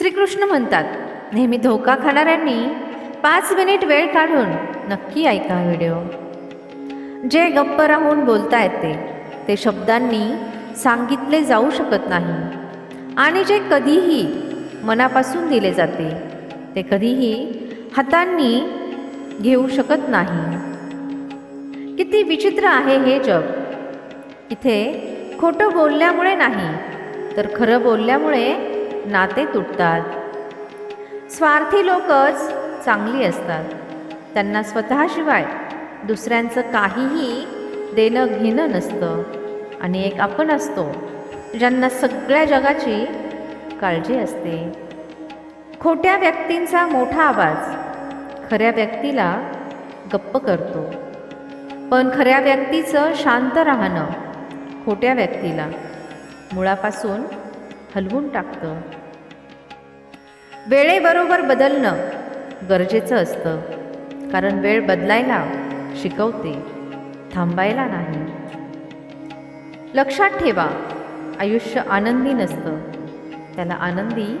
श्रीकृष्ण म्हणतात नेहमी धोका खाणाऱ्यांनी पाच मिनिट वेळ काढून नक्की ऐका व्हिडिओ. जे गप्प राहून बोलता येते ते शब्दांनी सांगितले जाऊ शकत नाही आणि जे कधीही मनापासून दिले जाते ते कधीही हातांनी घेऊ शकत नाही. किती विचित्र आहे हे जग. इथे खोटं बोलल्यामुळे नाही तर खरं बोलल्यामुळे नाते तुटतात. स्वार्थी लोकच चांगली असतात. त्यांना स्वतःशिवाय दुसऱ्यांचं काहीही देणं घेणं नसतं. आणि एक आपण असतो ज्यांना सगळ्या जगाची काळजी असते. खोट्या व्यक्तींचा मोठा आवाज खऱ्या व्यक्तीला गप्प करतो. पण खऱ्या व्यक्तीचं शांत राहणं खोट्या व्यक्तीला मुळापासून हलवून टाकतं. वेळेबरोबर बदलणं गरजेचं असतं. कारण वेळ बदलायला शिकवते थांबायला नाही. लक्षात ठेवा आयुष्य आनंदी नसतं. त्याला आनंदी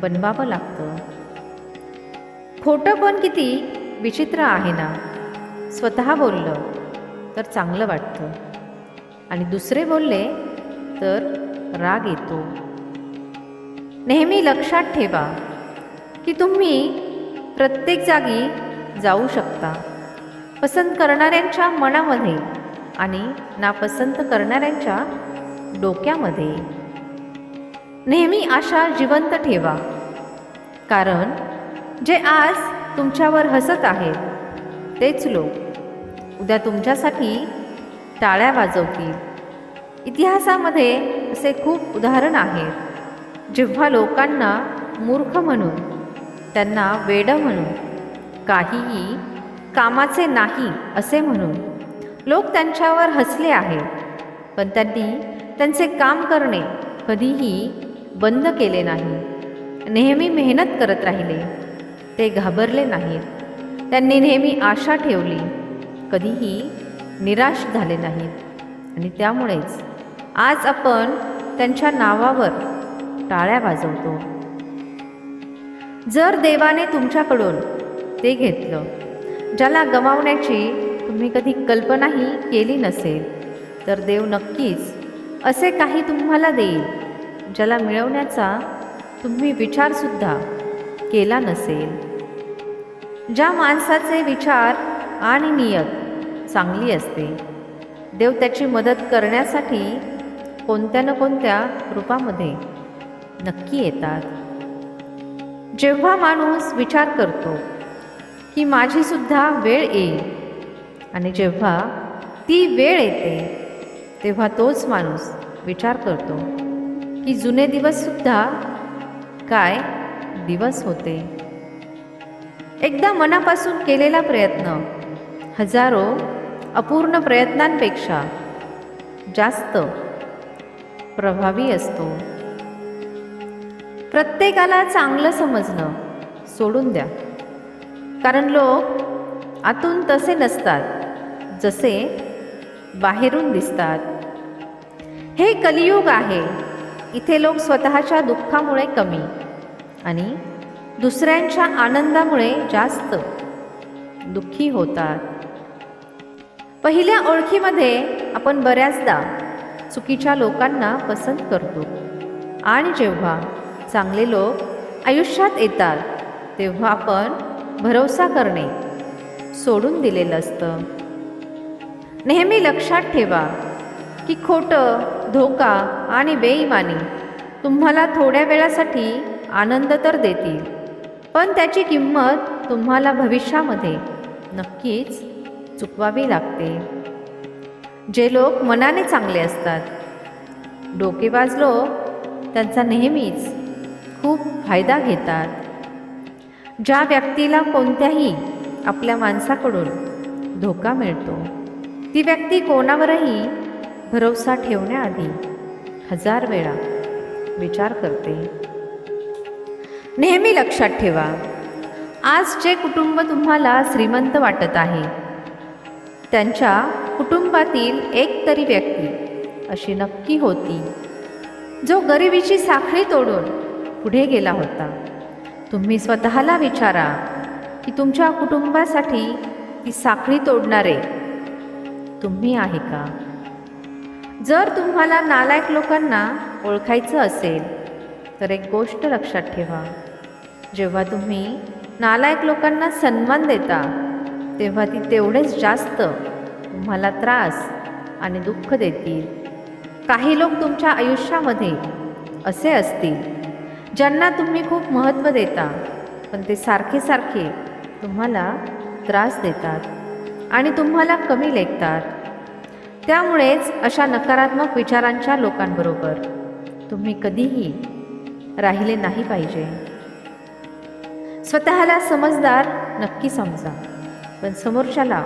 बनवावं लागतं. खोटं पण किती विचित्र आहे ना? स्वतः बोललं तर चांगलं वाटतं. आणि दुसरे बोलले तर राग येतो. नेहमी लक्षात ठेवा की तुम्ही प्रत्येक जागी जाऊ शकता. पसंत करणाऱ्यांच्या मनामध्ये आणि नापसंत करणाऱ्यांच्या डोक्यामध्ये. नेहमी आशा जिवंत ठेवा. कारण जे आज तुमच्यावर हसत आहेत तेच लोक उद्या तुमच्यासाठी टाळ्या वाजवतील. इतिहासामध्ये असे खूप उदाहरण आहेत. जेव्हा लोकांना मूर्ख म्हणून त्यांना वेडं म्हणून काहीही कामाचे नाही असे म्हणून लोक त्यांच्यावर हसले आहेत पण त्यांनी त्यांचे काम करणे कधीही बंद केले नाही. नेहमी मेहनत करत राहिले. ते घाबरले नाहीत. त्यांनी नेहमी आशा ठेवली. कधीही निराश झाले नाहीत. आणि त्यामुळेच आज आपण त्यांच्या नावावर टाळ्या वाजवतो. जर देवाने तुमच्याकडून ते घेतलं ज्याला गमावण्याची तुम्ही कधी कल्पनाही केली नसेल तर देव नक्कीच असे काही तुम्हाला देईल ज्याला मिळवण्याचा तुम्ही विचारसुद्धा केला नसेल. ज्या माणसाचे विचार आणि नियत चांगली असते देव त्याची मदत करण्यासाठी कोणत्या ना कोणत्या रूपामध्ये नक्की येतात. जेव्हा माणूस विचार करतो की माझीसुद्धा वेळ येईल. आणि जेव्हा ती वेळ येते तेव्हा तोच माणूस विचार करतो की जुने दिवससुद्धा काय दिवस होते? एकदा मनापासून केलेला प्रयत्न हजारो अपूर्ण प्रयत्नांपेक्षा जास्त प्रभावी असतो. प्रत्येकाला चांगलं समजणं सोडून द्या. कारण लोक आतून तसे नसतात जसे बाहेरून दिसतात. हे कलियुग आहे. इथे लोक स्वतःच्या दुःखामुळे कमी आणि दुसऱ्यांच्या आनंदामुळे जास्त दुःखी होतात. पहिल्या ओळखीमध्ये आपण बऱ्याचदा चुकीच्या लोकांना पसंत करतो आणि जेव्हा चांगले लोक आयुष्यात येतात तेव्हा आपण भरोसा करणे सोडून दिलेलं असतं. नेहमी लक्षात ठेवा की खोटं धोका आणि बेईमानी तुम्हाला थोड्या वेळासाठी आनंद तर देतील पण त्याची किंमत तुम्हाला भविष्यामध्ये नक्कीच चुकवावी लागते. जे लोक मनाने चांगले असतात डोकेबाज लोक त्यांचा नेहमीच खूप फायदा घेतात. ज्या व्यक्तीला कोणत्याही आपल्या माणसाकडून धोका मिळतो ती व्यक्ती कोणावरही भरोसा ठेवण्याआधी हजार वेळा विचार करते. नेहमी लक्षात ठेवा आज जे कुटुंब तुम्हाला श्रीमंत वाटत आहे त्यांच्या कुटुंबातील एक तरी व्यक्ती अशी नक्की होती जो गरिबीची साखळी तोडून पुढे गेला होता. तुम्ही स्वतःला विचारा की तुमच्या कुटुंबासाठी ती साखळी तोडणारे तुम्ही आहे का? जर तुम्हाला नालायक लोकांना ओळखायचं असेल तर एक गोष्ट लक्षात ठेवा. जेव्हा तुम्ही नालायक लोकांना सन्मान देता तेव्हा ती तेवढेच जास्त तुम्हाला त्रास आणि दुःख देतील. काही लोक तुमच्या आयुष्यामध्ये असे असतील ज्यांना तुम्ही खूप महत्त्व देता पण ते सारखे सारखे तुम्हाला त्रास देतात आणि तुम्हाला कमी लेखतात. त्यामुळेच अशा नकारात्मक विचारांच्या लोकांबरोबर तुम्ही कधीही राहिले नाही पाहिजे. स्वतःला समजदार नक्की समजा पण समोरच्याला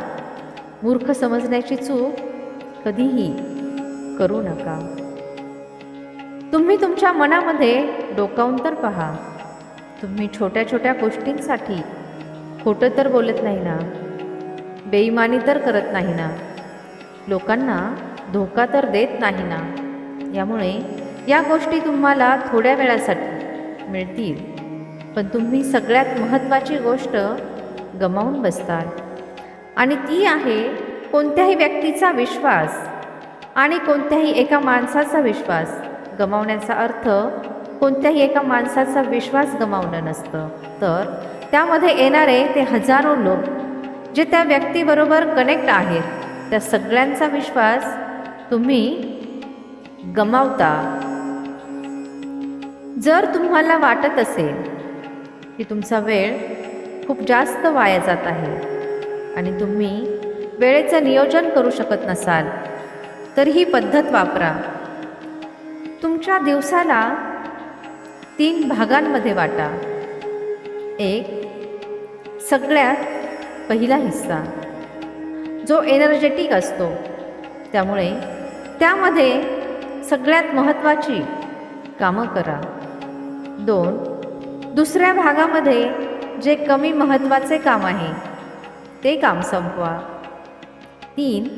मूर्ख समजण्याची चूक कधीही करू नका. तुम्ही तुमच्या मनामध्ये डोकावून तर पहा. तुम्ही छोट्या छोट्या गोष्टींसाठी खोटं तर बोलत नाही ना? बेईमानी तर करत नाही ना? लोकांना धोका तर देत नाही ना? यामुळे या गोष्टी तुम्हाला थोड्या वेळासाठी मिळतील. पण तुम्ही सगळ्यात महत्त्वाची गोष्ट गमावून बसताल आणि ती आहे कोणत्याही व्यक्तीचा विश्वास आणि कोणत्याही एका माणसाचा विश्वास. गमावण्याचा अर्थ कोणत्याही एका माणसाचा विश्वास गमावणं नसतं. तर त्यामध्ये येणारे ते हजारो लोक जे त्या व्यक्तीबरोबर कनेक्ट आहेत त्या सगळ्यांचा विश्वास तुम्ही गमावता. जर तुम्हाला वाटत असेल की तुमचा वेळ खूप जास्त वाया जात आहे आणि तुम्ही वेळेचं नियोजन करू शकत नसाल तर ही पद्धत वापरा. तुमच्या दिवसाला तीन भागांमध्ये वाटा. एक सगळ्यात पहिला हिस्सा. जो एनर्जेटिक असतो. त्यामुळे त्यामध्ये सगळ्यात महत्त्वाची कामं करा. दोन दुसऱ्या भागामध्ये जे कमी महत्त्वाचे काम आहे ते काम संपवा. तीन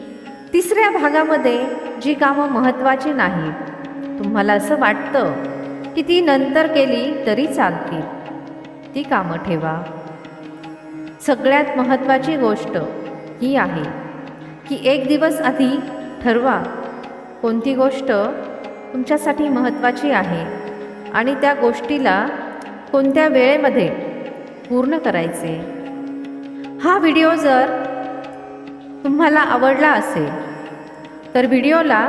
तिसऱ्या भागामध्ये जी कामं महत्त्वाची नाहीत तुम्हाला असं वाटतं की ती नंतर केली तरी चालतील. ती कामं ठेवा. सगळ्यात महत्त्वाची गोष्ट ही आहे की एक दिवस आधी ठरवा कोणती गोष्ट तुमच्यासाठी महत्त्वाची आहे आणि त्या गोष्टीला कोणत्या वेळेमध्ये पूर्ण करायचे. हा व्हिडिओ जर तुम्हाला आवडला असेल तर व्हिडिओला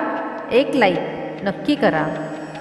एक लाईक नक्की करा.